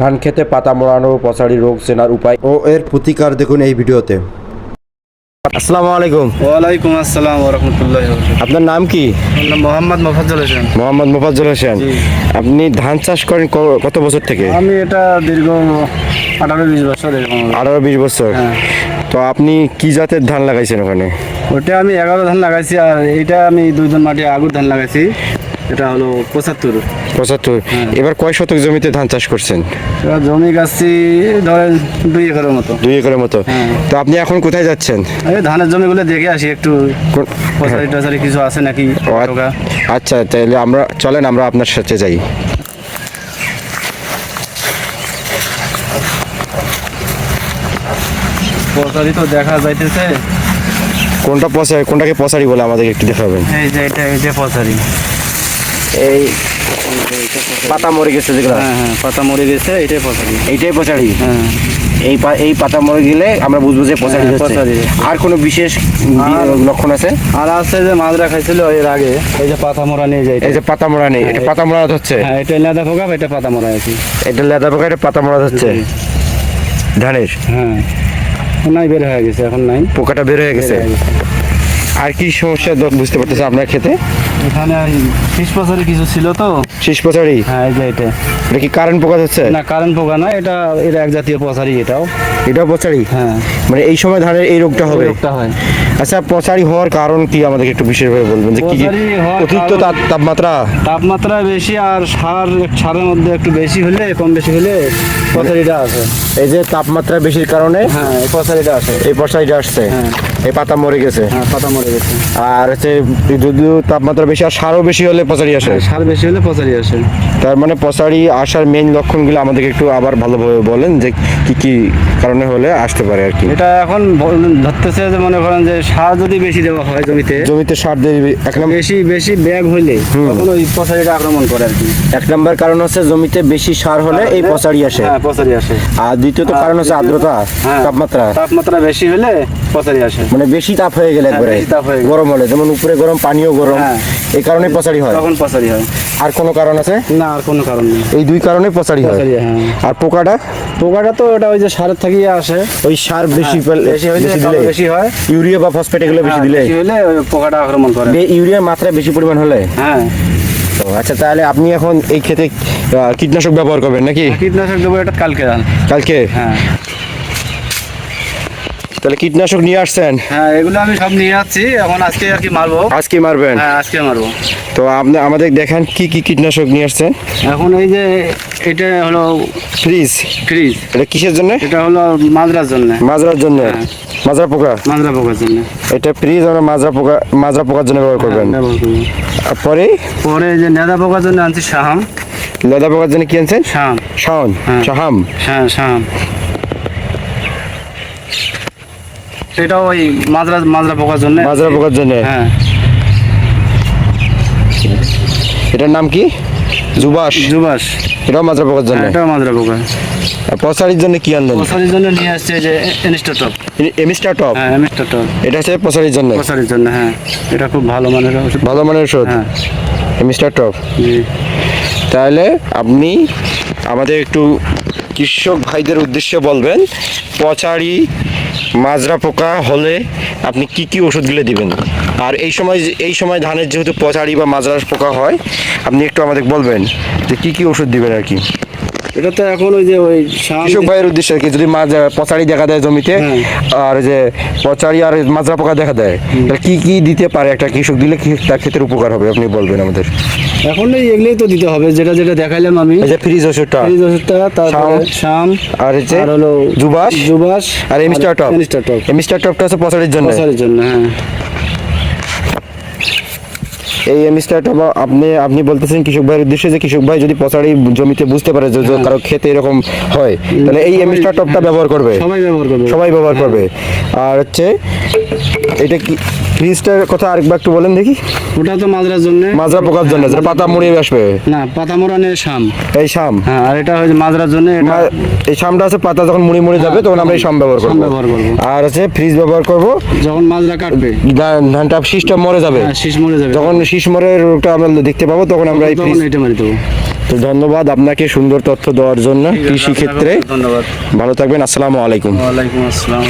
ধান খেতে পাতা মোড়ানো পচাড়ি রোগ চেনার উপায় ও এর প্রতিকার দেখুন এই ভিডিওতে। আসসালামু আলাইকুম। ওয়ালাইকুম আসসালাম রহমতুল্লাহ আপনার নাম কি? মোহাম্মদ মোফাজ্জল হোসেন। মোহাম্মদ মোফাজ্জল হোসেন। আপনি ধান চাষ করেন কত বছর থেকে? আমি এটা দীর্ঘ আঠারো বিশ বছর আঠারো বিশ বছর। হ্যাঁ। তো আপনি কি জাতের ধান লাগাইছেন ওখানে? ওটা আমি এগারো ধান লাগাইছি আর এইটা আমি দুই ধান মাটি আগুর ধান লাগাইছি। এটা হলো পঁচাত্তর। পঁচাত্তর। হ্যাঁ। এবার কয় শতক জমিতে ধান চাষ করছেন? এবার জমি গাছছি ধরেন দুই একরের মতো। দুই একরের মতো। হ্যাঁ। তো আপনি এখন কোথায় যাচ্ছেন? এই ধানের জমিগুলো দেখে আসি একটু পচারি টচারি কিছু আছে নাকি। আচ্ছা তাহলে আমরা চলেন আমরা আপনার সাথে যাই। পচারি তো দেখা যাইতেছে। কোনটা পচা কোনটাকে পচারি বলে আমাদের একটু দেখাবেন। এই যে এটা এই যে পচারি। এই পাতা মরে গেছে যেগুলো। হ্যাঁ হ্যাঁ পাতা মরে গেছে এটাই পচারি এইটাই পচারি হ্যাঁ। এই এই পাতা মরে গেলে আমরা বুঝব যে পচারি হ্যাঁ, পচারি। আর কোনো বিশেষ লক্ষণ আছে? আর আছে যে মাজরা খাইছিল এর আগে এই যে পাতা মরা নিয়ে যায় এই যে পাতা মরা নেই এটা পাতা মরা হচ্ছে? হ্যাঁ এটা লেদা পোকা এটা পাতা মরা আছে এটা লেদা পোকা এটা পাতা মরা হচ্ছে? ধানের? হ্যাঁ। নাই বের হয়ে গেছে এখন নাই। পোকাটা হয়ে বের হয়ে গেছে। আর কি সমস্যা বুঝতে পারতেছে আপনার খেতে? এখানে ফিস পাচারে কিছু ছিল তো। শীষ পচারি হ্যাঁ এই যে এটা। এটা কি কারেন্ট পোকা হচ্ছে? না কারেন্ট পোকা না এটা এটা এক জাতীয় পচারি এটাও। এটাও পচারি হ্যাঁ। মানে এই সময় ধানের এই রোগটা হবে? রোগটা হয়। আচ্ছা পচারি হওয়ার কারণ কি আমাদেরকে একটু বিশেষভাবে বলবেন? যে কি কি অতিরিক্ত তাপমাত্রা? তাপমাত্রা বেশি আর সার সারের মধ্যে একটু বেশি হলে কম বেশি হলে পচারিটা আছে এই যে তাপমাত্রা বেশির কারণে? হ্যাঁ এই পচারিটা আছে এই পচারিটা আসছে? হ্যাঁ। এই পাতা মরে গেছে? হ্যাঁ পাতা মরে গেছে। আর হচ্ছে যদিও তাপমাত্রা বেশি আর সারও বেশি হলে পচারি আসে? সার বেশি হলে পচারি আসে তার মানে পচারি আসার মেইন লক্ষণগুলো আমাদেরকে একটু আবার ভালোভাবে বলেন যে কি কি কারণে হলে আসতে পারে আর কি। এটা এখন ধরতেছে যে মনে করেন যে সার যদি বেশি দেওয়া হয় জমিতে জমিতে সার দিয়ে এক বেশি বেশি ব্যাগ হইলে তখন ওই পচারিটা আক্রমণ করে আর কি। এক নম্বর কারণ হচ্ছে জমিতে বেশি সার হলে এই পচারি আসে। হ্যাঁ পচারি আসে। আর দ্বিতীয়ত কারণ হচ্ছে আর্দ্রতা হ্যাঁ। তাপমাত্রা। তাপমাত্রা বেশি হলে পচারি আসে। মানে বেশি তাপ হয়ে গেলে হ্যাঁ, একবারে। বেশি তাপ হয়ে গরম হলে যেমন উপরে গরম পানিও গরম হ্যাঁ। এই কারণে পচারি হয়। তখন পচারি হয়। আর কোনো কারণ আছে? না আর কোনো কারণ নেই। এই দুই কারণে পচারি হয়। হ্যাঁ আর পোকাটা? পোকাটা তো ওটা ওই যে সারের থাকিয়ে আসে। ওই সার বেশি হ্যাঁ, বেশি দিলে? বেশি হয়। ইউরিয়া বা ফসফেট এগুলো বেশি হ্যাঁ, দিলে? হইলে পোকাটা আক্রমণ করে। ইউরিয়ার মাত্রা বেশি পরিমাণ হলে? হ্যাঁ। তো আচ্ছা তাহলে আপনি এখন এই ক্ষেতে আহ, কীটনাশক ব্যবহার করবেন নাকি? কীটনাশক দেবো এটা কালকে কালকে? হ্যাঁ। তাহলে কীটনাশক নিয়ে আসছেন? হ্যাঁ এগুলো আমি সব নিয়ে যাচ্ছি এখন আজকে আর কি মারবো? আজকে মারবেন? হ্যাঁ আজকে মারবো। তো আপনি আমাদের দেখান কি কি কীটনাশক নিয়ে আসছেন? এখন এই যে এটা হলো ফ্রিজ। ফ্রিজ। এটা কিসের জন্য? এটা হলো মাজরার জন্য। মাজরার জন্য? হ্যাঁ। মাজরা পোকা? মাজরা পোকার জন্য। এটা ফ্রিজ আমরা মাজরা পোকা মাজরা পোকার জন্য ব্যবহার করবেন। আর পরে? পরে যে নেদা পোকার জন্য আনছি শাহাম। লেদা পোকার জন্য কি আনছেন? শাহাম। হ্যাঁ। শাহাম? হ্যাঁ শাহাম। এটা ওই মাজরা মাজরা পোকার জন্য। মাজরা পোকার জন্য? হ্যাঁ। এটার নাম কি? জুবাস জুবাস এটাও মাজরা পোকার জন্য? হ্যাঁ, এটাও মাজরা পোকা। আর পচারির জন্য কি আনলেন? পচারির জন্য নিয়ে আসছে যে এনস্টাটপ এমিস্টার টপ? হ্যাঁ এনস্টাটপ এটা হচ্ছে পচারির জন্য? পচারির জন্য হ্যাঁ। এটা খুব ভালো মানের ওষুধ। ভালো মানের ওষুধ? হ্যাঁ। এমিস্টার টপ জি। তাহলে আপনি আমাদের একটু কৃষক ভাইদের উদ্দেশ্যে বলবেন পচারি মাজরা পোকা হলে আপনি কি কি ওষুধগুলো দিবেন? আর এই সময় এই সময় ধানের যেহেতু পচারি বা মাজরা পোকা হয়, আপনি একটু আমাদের বলবেন যে কি কি ওষুধ দিবেন আর কি? এটা তো এখন ওই যে ওই কৃষক ভাইয়ের উদ্দেশ্যে আর কি যদি মাছ পচারি দেখা দেয় জমিতে হ্যাঁ। আর যে পচারি আর মাজরা পোকা দেখা দেয় তাহলে কি কি দিতে পারে একটা কৃষক? দিলে কি তার ক্ষেত্রে উপকার হবে আপনি বলবেন আমাদের। এখন এই এগুলোই তো দিতে হবে যেটা যেটা দেখাইলাম আমি। এই যে ফ্রিজ ওষুধটা। ফ্রিজ ওষুধটা তারপরে শাম আর হচ্ছে আর হলো জুবাস জুবাস আর এমিস্টার টপ। এমিস্টার টপ। এমিস্টার টপটা হচ্ছে পচারির জন্য। পচারির জন্য হ্যাঁ। এই টপ আপনি আপনি বলতেছেন কৃষক ভাইয়ের উদ্দেশ্যে যে কৃষক ভাই যদি পচারি জমিতে বুঝতে পারে যে যে কারও খেতে এরকম হয় তাহলে এই এমিস্টার টপটা ব্যবহার করবে। সবাই ব্যবহার করবে। সবাই ব্যবহার করবে। আর হচ্ছে এটা কি ফ্রিজটার কথা আরেকবার একটু বলেন দেখি। ওটা তো মাজরার জন্য। মাজরা পোকার জন্য যেটা পাতা মুড়িয়ে আসবে। না পাতা মোড়ানে শাম। এই শাম। হ্যাঁ আর এটা হচ্ছে মাজরার জন্য এটা এই শামটা আছে পাতা যখন মুড়ি মুড়ি যাবে তখন আমরা এই শাম ব্যবহার শাম করব। ব্যবহার করব। আর হচ্ছে ফ্রিজ ব্যবহার করব। যখন মাজরা কাটবে। ধানটা শীষটা মরে যাবে। হ্যাঁ শীষ মরে যাবে। যখন শীষ রোগটা আমরা দেখতে পাবো তখন আমরা এই এটা মারি দেবো তো ধন্যবাদ আপনাকে সুন্দর তথ্য দেওয়ার জন্য কৃষি ক্ষেত্রে ধন্যবাদ। ভালো থাকবেন আসসালামু আলাইকুম। ওয়ালাইকুম আসসালাম।